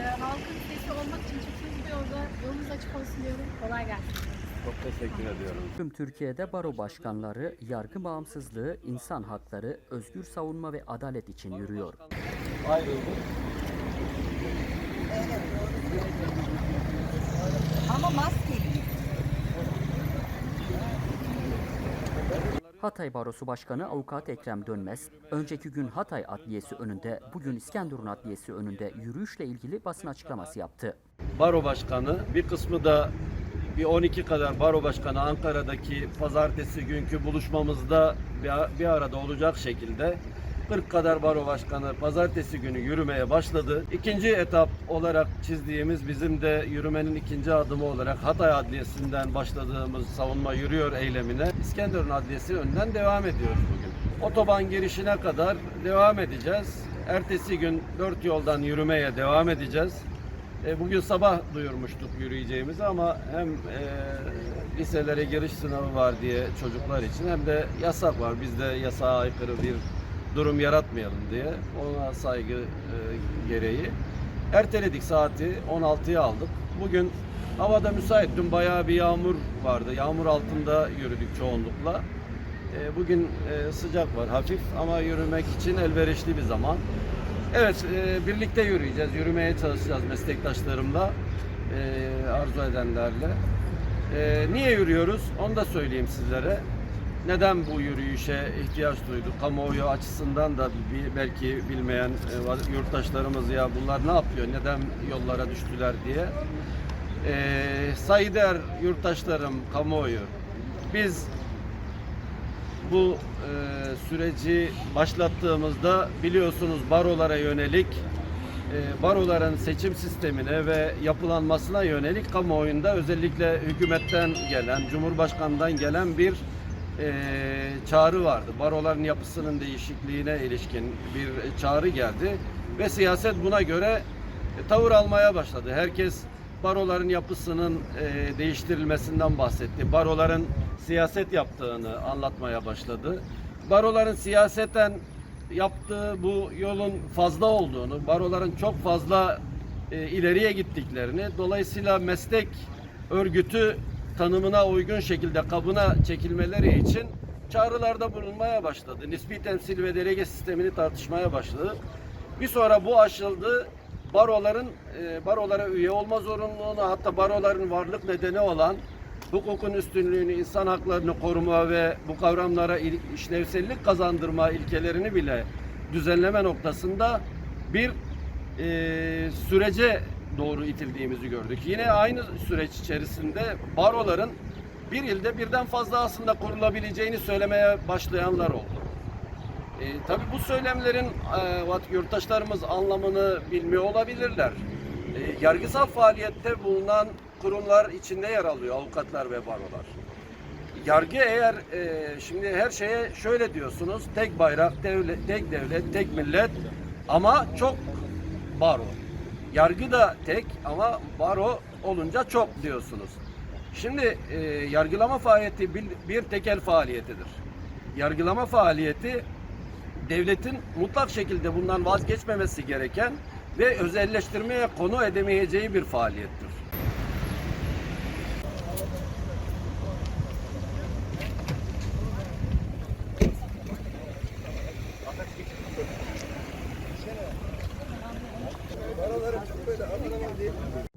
Ee, halkın sesi olmak için çıktığınız bir yolda yolunuz açık olsun diyorum. Kolay gelsin. Çok teşekkür ediyorum. Tüm Türkiye'de baro başkanları yargı bağımsızlığı, insan hakları, özgür savunma ve adalet için yürüyor. Ayrıldık. Ama maskeli. Hatay Barosu Başkanı Avukat Ekrem Dönmez, önceki gün Hatay Adliyesi önünde, bugün İskenderun Adliyesi önünde yürüyüşle ilgili basın açıklaması yaptı. Baro Başkanı bir kısmı da bir 12 kadar Baro Başkanı Ankara'daki pazartesi günkü buluşmamızda bir, arada olacak şekilde 40 kadar baro başkanı pazartesi günü yürümeye başladı. İkinci etap olarak çizdiğimiz bizim de yürümenin ikinci adımı olarak Hatay Adliyesi'nden başladığımız savunma yürüyor eylemine İskenderun Adliyesi önünden devam ediyoruz bugün. Otoban girişine kadar devam edeceğiz. Ertesi gün dört yoldan yürümeye devam edeceğiz. E, bugün sabah duyurmuştuk yürüyeceğimizi ama hem e, liselere giriş sınavı var diye çocuklar için hem de yasak var. Biz de yasağa aykırı bir durum yaratmayalım diye ona saygı e, gereği erteledik saati 16'ya aldık. Bugün havada müsait. Dün bayağı bir yağmur vardı. Yağmur altında yürüdük çoğunlukla. E, bugün e, sıcak var hafif ama yürümek için elverişli bir zaman. Evet, birlikte yürüyeceğiz. Yürümeye çalışacağız meslektaşlarımla, arzu edenlerle. Niye yürüyoruz? Onu da söyleyeyim sizlere. Neden bu yürüyüşe ihtiyaç duyduk? Kamuoyu açısından da bir, belki bilmeyen e, yurttaşlarımız ya bunlar ne yapıyor, neden yollara düştüler diye. E, saygıdeğer yurttaşlarım, kamuoyu, biz bu e, süreci başlattığımızda biliyorsunuz barolara yönelik e, baroların seçim sistemine ve yapılanmasına yönelik kamuoyunda özellikle hükümetten gelen, Cumhurbaşkanı'ndan gelen bir e, çağrı vardı. Baroların yapısının değişikliğine ilişkin bir çağrı geldi ve siyaset buna göre e, tavır almaya başladı. Herkes baroların yapısının e, değiştirilmesinden bahsetti. Baroların siyaset yaptığını anlatmaya başladı. Baroların siyaseten yaptığı bu yolun fazla olduğunu, baroların çok fazla e, ileriye gittiklerini, dolayısıyla meslek örgütü tanımına uygun şekilde kabına çekilmeleri için çağrılarda bulunmaya başladı. Nispi temsil ve delege sistemini tartışmaya başladı. Bir sonra bu aşıldı. Baroların e, barolara üye olma zorunluluğunu hatta baroların varlık nedeni olan hukukun üstünlüğünü, insan haklarını koruma ve bu kavramlara işlevsellik kazandırma ilkelerini bile düzenleme noktasında bir e, sürece doğru itildiğimizi gördük. Yine aynı süreç içerisinde baroların bir ilde birden fazla aslında kurulabileceğini söylemeye başlayanlar oldu. E, tabii bu söylemlerin e, yurttaşlarımız anlamını bilmiyor olabilirler. E, yargısal faaliyette bulunan kurumlar içinde yer alıyor avukatlar ve barolar. Yargı eğer e, şimdi her şeye şöyle diyorsunuz tek bayrak, devlet, tek devlet, tek millet ama çok baro. Yargı da tek ama baro olunca çok diyorsunuz. Şimdi e, yargılama faaliyeti bir, bir tekel faaliyetidir. Yargılama faaliyeti devletin mutlak şekilde bundan vazgeçmemesi gereken ve özelleştirmeye konu edemeyeceği bir faaliyettir. geldi.